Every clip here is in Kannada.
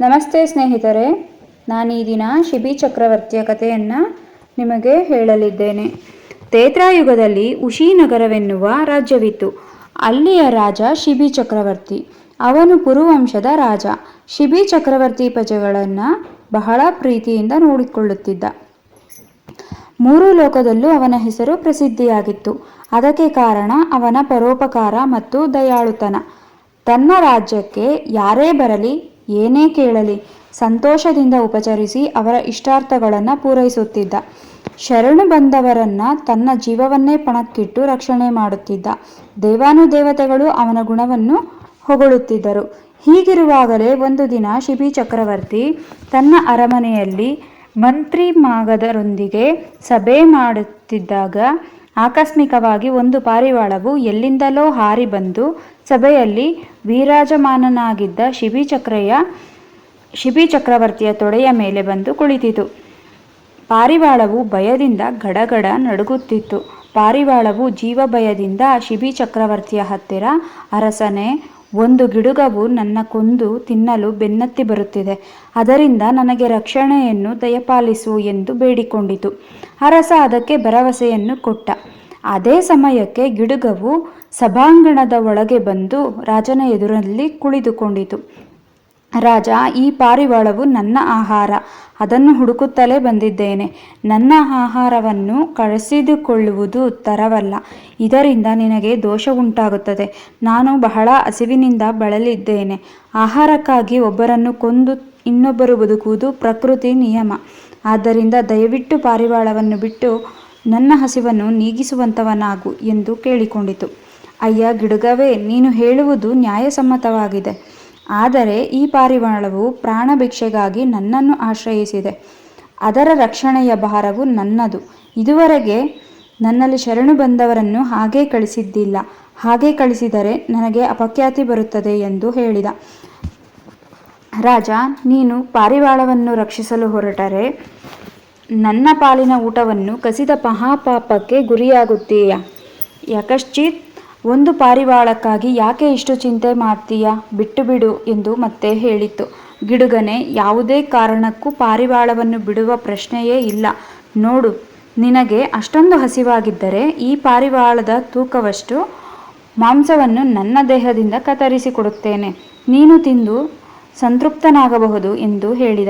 ನಮಸ್ತೆ ಸ್ನೇಹಿತರೆ, ನಾನು ಈ ದಿನ ಶಿಬಿ ಚಕ್ರವರ್ತಿಯ ಕಥೆಯನ್ನು ನಿಮಗೆ ಹೇಳಲಿದ್ದೇನೆ. ತೇತ್ರಾಯುಗದಲ್ಲಿ ಉಶಿನಗರವೆನ್ನುವ ರಾಜ್ಯವಿತ್ತು. ಅಲ್ಲಿಯ ರಾಜ ಶಿಬಿ ಚಕ್ರವರ್ತಿ, ಅವನು ಪುರುವಂಶದ ರಾಜ. ಶಿಬಿ ಚಕ್ರವರ್ತಿ ಪ್ರಜೆಗಳನ್ನು ಬಹಳ ಪ್ರೀತಿಯಿಂದ ನೋಡಿಕೊಳ್ಳುತ್ತಿದ್ದ. ಮೂರು ಲೋಕದಲ್ಲೂ ಅವನ ಹೆಸರು ಪ್ರಸಿದ್ಧಿಯಾಗಿತ್ತು. ಅದಕ್ಕೆ ಕಾರಣ ಅವನ ಪರೋಪಕಾರ ಮತ್ತು ದಯಾಳುತನ. ತನ್ನ ರಾಜ್ಯಕ್ಕೆ ಯಾರೇ ಬರಲಿ ಏನೇ ಕೇಳಲಿ, ಸಂತೋಷದಿಂದ ಉಪಚರಿಸಿ ಅವರ ಇಷ್ಟಾರ್ಥಗಳನ್ನು ಪೂರೈಸುತ್ತಿದ್ದ. ಶರಣು ಬಂದವರನ್ನ ತನ್ನ ಜೀವವನ್ನೇ ಪಣಕ್ಕಿಟ್ಟು ರಕ್ಷಣೆ ಮಾಡುತ್ತಿದ್ದ. ದೇವಾನುದೇವತೆಗಳು ಅವನ ಗುಣವನ್ನು ಹೊಗಳುತ್ತಿದ್ದರು. ಹೀಗಿರುವಾಗಲೇ ಒಂದು ದಿನ ಶಿಬಿ ಚಕ್ರವರ್ತಿ ತನ್ನ ಅರಮನೆಯಲ್ಲಿ ಮಂತ್ರಿ ಮಾಗದರೊಂದಿಗೆ ಸಭೆ ಮಾಡುತ್ತಿದ್ದಾಗ ಆಕಸ್ಮಿಕವಾಗಿ ಒಂದು ಪಾರಿವಾಳವು ಎಲ್ಲಿಂದಲೋ ಹಾರಿ ಬಂದು ಸಭೆಯಲ್ಲಿ ವಿರಾಜಮಾನನಾಗಿದ್ದ ಶಿಬಿ ಚಕ್ರಯ್ಯ ಶಿಬಿ ಚಕ್ರವರ್ತಿಯ ತೊಡೆಯ ಮೇಲೆ ಬಂದು ಕುಳಿತಿತು. ಪಾರಿವಾಳವು ಭಯದಿಂದ ಗಡಗಡ ನಡುಗುತ್ತಿತ್ತು. ಪಾರಿವಾಳವು ಜೀವ ಭಯದಿಂದ ಶಿಬಿ ಚಕ್ರವರ್ತಿಯ ಹತ್ತಿರ, ಅರಸನೆ, ಒಂದು ಗಿಡುಗವು ನನ್ನ ಕೊಂದು ತಿನ್ನಲು ಬೆನ್ನತ್ತಿ ಬರುತ್ತಿದೆ. ಅದರಿಂದ ನನಗೆ ರಕ್ಷಣೆಯನ್ನು ದಯಪಾಲಿಸು ಎಂದು ಬೇಡಿಕೊಂಡಿತು. ಅರಸ ಅದಕ್ಕೆ ಭರವಸೆಯನ್ನು ಕೊಟ್ಟ. ಅದೇ ಸಮಯಕ್ಕೆ ಗಿಡುಗವು ಸಭಾಂಗಣದ ಒಳಗೆ ಬಂದು ರಾಜನ ಎದುರಲ್ಲಿ ಕುಳಿತುಕೊಂಡಿತು. ರಾಜ, ಈ ಪಾರಿವಾಳವು ನನ್ನ ಆಹಾರ. ಅದನ್ನು ಹುಡುಕುತ್ತಲೇ ಬಂದಿದ್ದೇನೆ. ನನ್ನ ಆಹಾರವನ್ನು ಕಳಿಸಿದುಕೊಳ್ಳುವುದು ತರವಲ್ಲ. ಇದರಿಂದ ನಿನಗೆ ದೋಷ ಉಂಟಾಗುತ್ತದೆ. ನಾನು ಬಹಳ ಹಸಿವಿನಿಂದ ಬಳಲಿದ್ದೇನೆ. ಆಹಾರಕ್ಕಾಗಿ ಒಬ್ಬರನ್ನು ಕೊಂದು ಇನ್ನೊಬ್ಬರು ಬದುಕುವುದು ಪ್ರಕೃತಿ ನಿಯಮ. ಆದ್ದರಿಂದ ದಯವಿಟ್ಟು ಪಾರಿವಾಳವನ್ನು ಬಿಟ್ಟು ನನ್ನ ಹಸಿವನ್ನು ನೀಗಿಸುವಂಥವನಾಗು ಎಂದು ಕೇಳಿಕೊಂಡಿತು. ಅಯ್ಯ ಗಿಡುಗವೇ, ನೀನು ಹೇಳುವುದು ನ್ಯಾಯಸಮ್ಮತವಾಗಿದೆ. ಆದರೆ ಈ ಪಾರಿವಾಳವು ಪ್ರಾಣ ಭಿಕ್ಷೆಗಾಗಿ ನನ್ನನ್ನು ಆಶ್ರಯಿಸಿದೆ. ಅದರ ರಕ್ಷಣೆಯ ಭಾರವು ನನ್ನದು. ಇದುವರೆಗೆ ನನ್ನಲ್ಲಿ ಶರಣು ಬಂದವರನ್ನು ಹಾಗೇ ಕಳಿಸಿದ್ದಿಲ್ಲ. ಹಾಗೆ ಕಳಿಸಿದರೆ ನನಗೆ ಅಪಖ್ಯಾತಿ ಬರುತ್ತದೆ ಎಂದು ಹೇಳಿದ. ರಾಜ, ನೀನು ಪಾರಿವಾಳವನ್ನು ರಕ್ಷಿಸಲು ಹೊರಟರೆ, ನನ್ನ ಪಾಲಿನ ಊಟವನ್ನು ಕಸಿದ ಮಹಾಪಾಪಕ್ಕೆ ಗುರಿಯಾಗುತ್ತೀಯ. ಯಾಕಶ್ಚಿತ್ ಒಂದು ಪಾರಿವಾಳಕ್ಕಾಗಿ ಯಾಕೆ ಇಷ್ಟು ಚಿಂತೆ ಮಾಡ್ತೀಯ? ಬಿಟ್ಟು ಬಿಡು ಎಂದು ಮತ್ತೆ ಹೇಳಿತು ಗಿಡುಗನೆ, ಯಾವುದೇ ಕಾರಣಕ್ಕೂ ಪಾರಿವಾಳವನ್ನು ಬಿಡುವ ಪ್ರಶ್ನೆಯೇ ಇಲ್ಲ. ನೋಡು, ನಿನಗೆ ಅಷ್ಟೊಂದು ಹಸಿವಾಗಿದ್ದರೆ ಈ ಪಾರಿವಾಳದ ತೂಕವಷ್ಟು ಮಾಂಸವನ್ನು ನನ್ನ ದೇಹದಿಂದ ಕತ್ತರಿಸಿಕೊಡುತ್ತೇನೆ. ನೀನು ತಿಂದು ಸಂತೃಪ್ತನಾಗಬಹುದು ಎಂದು ಹೇಳಿದ.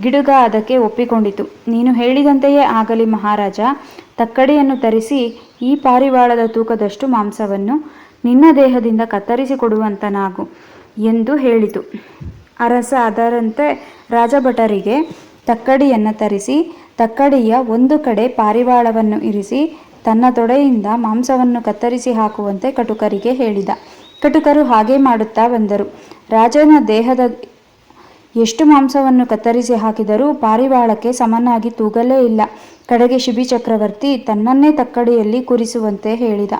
ಗಿಡುಗ ಅದಕ್ಕೆ ಒಪ್ಪಿಕೊಂಡಿತು. ನೀನು ಹೇಳಿದಂತೆಯೇ ಆಗಲಿ ಮಹಾರಾಜ. ತಕ್ಕಡಿಯನ್ನು ತರಿಸಿ ಈ ಪಾರಿವಾಳದ ತೂಕದಷ್ಟು ಮಾಂಸವನ್ನು ನಿನ್ನ ದೇಹದಿಂದ ಕತ್ತರಿಸಿಕೊಡುವಂತನಾಗು ಎಂದು ಹೇಳಿತು. ಅರಸ ಅದರಂತೆ ರಾಜಭಟರಿಗೆ ತಕ್ಕಡಿಯನ್ನು ತರಿಸಿ, ತಕ್ಕಡಿಯ ಒಂದು ಕಡೆ ಪಾರಿವಾಳವನ್ನು ಇರಿಸಿ, ತನ್ನ ತೊಡೆಯಿಂದ ಮಾಂಸವನ್ನು ಕತ್ತರಿಸಿ ಹಾಕುವಂತೆ ಕಟುಕರಿಗೆ ಹೇಳಿದ. ಕಟುಕರು ಹಾಗೆ ಮಾಡುತ್ತಾ ಬಂದರು. ರಾಜನ ದೇಹದ ಎಷ್ಟು ಮಾಂಸವನ್ನು ಕತ್ತರಿಸಿ ಹಾಕಿದರೂ ಪಾರಿವಾಳಕ್ಕೆ ಸಮನಾಗಿ ತೂಗಲೇ ಇಲ್ಲ. ಕಡೆಗೆ ಶಿಬಿ ಚಕ್ರವರ್ತಿ ತನ್ನನ್ನೇ ತಕ್ಕಡಿಯಲ್ಲಿ ಕುರಿಸುವಂತೆ ಹೇಳಿದ.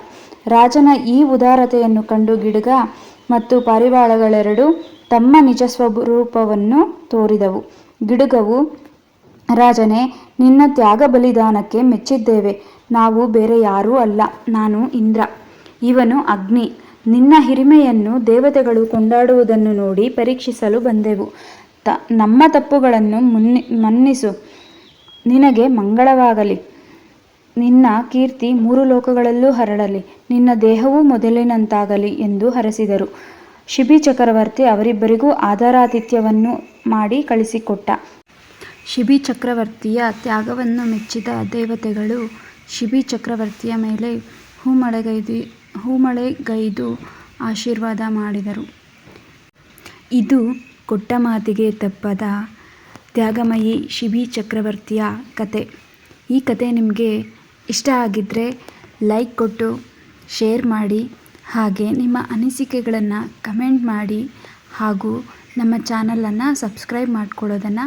ರಾಜನ ಈ ಉದಾರತೆಯನ್ನು ಕಂಡು ಗಿಡಗ ಮತ್ತು ಪಾರಿವಾಳಗಳೆರಡು ತಮ್ಮ ನಿಜ ಸ್ವರೂಪವನ್ನು ತೋರಿದವು. ಗಿಡುಗವು, ರಾಜನೇ, ನಿನ್ನ ತ್ಯಾಗ ಬಲಿದಾನಕ್ಕೆ ಮೆಚ್ಚಿದ್ದೇವೆ. ನಾವು ಬೇರೆ ಯಾರೂ ಅಲ್ಲ. ನಾನು ಇಂದ್ರ. ಇವನು ಅಗ್ನಿ. ನಿನ್ನ ಹಿರಿಮೆಯನ್ನು ದೇವತೆಗಳು ಕೊಂಡಾಡುವುದನ್ನು ನೋಡಿ ಪರೀಕ್ಷಿಸಲು ಬಂದೆವು. ತ, ನಮ್ಮ ತಪ್ಪುಗಳನ್ನು ಮುನ್ನಿ, ಮನ್ನಿಸು. ನಿನಗೆ ಮಂಗಳವಾಗಲಿ. ನಿನ್ನ ಕೀರ್ತಿ ಮೂರು ಲೋಕಗಳಲ್ಲೂ ಹರಡಲಿ. ನಿನ್ನ ದೇಹವೂ ಮೊದಲಿನಂತಾಗಲಿ ಎಂದು ಹರಸಿದರು. ಶಿಬಿ ಚಕ್ರವರ್ತಿ ಅವರಿಬ್ಬರಿಗೂ ಆಧಾರಾತಿಥ್ಯವನ್ನು ಮಾಡಿ ಕಳಿಸಿಕೊಟ್ಟ. ಶಿಬಿ ಚಕ್ರವರ್ತಿಯ ತ್ಯಾಗವನ್ನು ಮೆಚ್ಚಿದ ದೇವತೆಗಳು ಶಿಬಿ ಚಕ್ರವರ್ತಿಯ ಮೇಲೆ ಹೂಮಳೆಗೈದು ಹೂಮಳೆಗೈದು ಆಶೀರ್ವಾದ ಮಾಡಿದರು. ಇದು ಕೊಟ್ಟ ಮಾತಿಗೆ ತಪ್ಪದ ತ್ಯಾಗಮಯಿ ಶಿಬಿ ಚಕ್ರವರ್ತಿಯ ಕತೆ. ಈ ಕತೆ ನಿಮಗೆ ಇಷ್ಟ ಆಗಿದ್ದರೆ ಲೈಕ್ ಕೊಟ್ಟು, ಶೇರ್ ಮಾಡಿ, ಹಾಗೆ ನಿಮ್ಮ ಅನಿಸಿಕೆಗಳನ್ನು ಕಮೆಂಟ್ ಮಾಡಿ ಹಾಗೂ ನಮ್ಮ ಚಾನಲನ್ನು ಸಬ್ಸ್ಕ್ರೈಬ್ ಮಾಡ್ಕೊಳ್ಳೋದನ್ನು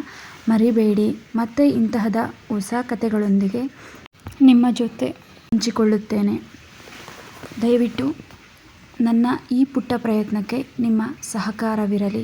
ಮರಿಬೇಡಿ. ಮತ್ತು ಇಂತಹದ ಹೊಸ ಕತೆಗಳೊಂದಿಗೆ ನಿಮ್ಮ ಜೊತೆ ಹಂಚಿಕೊಳ್ಳುತ್ತೇನೆ. ದಯವಿಟ್ಟು ನನ್ನ ಈ ಪುಟ್ಟ ಪ್ರಯತ್ನಕ್ಕೆ ನಿಮ್ಮ ಸಹಕಾರವಿರಲಿ.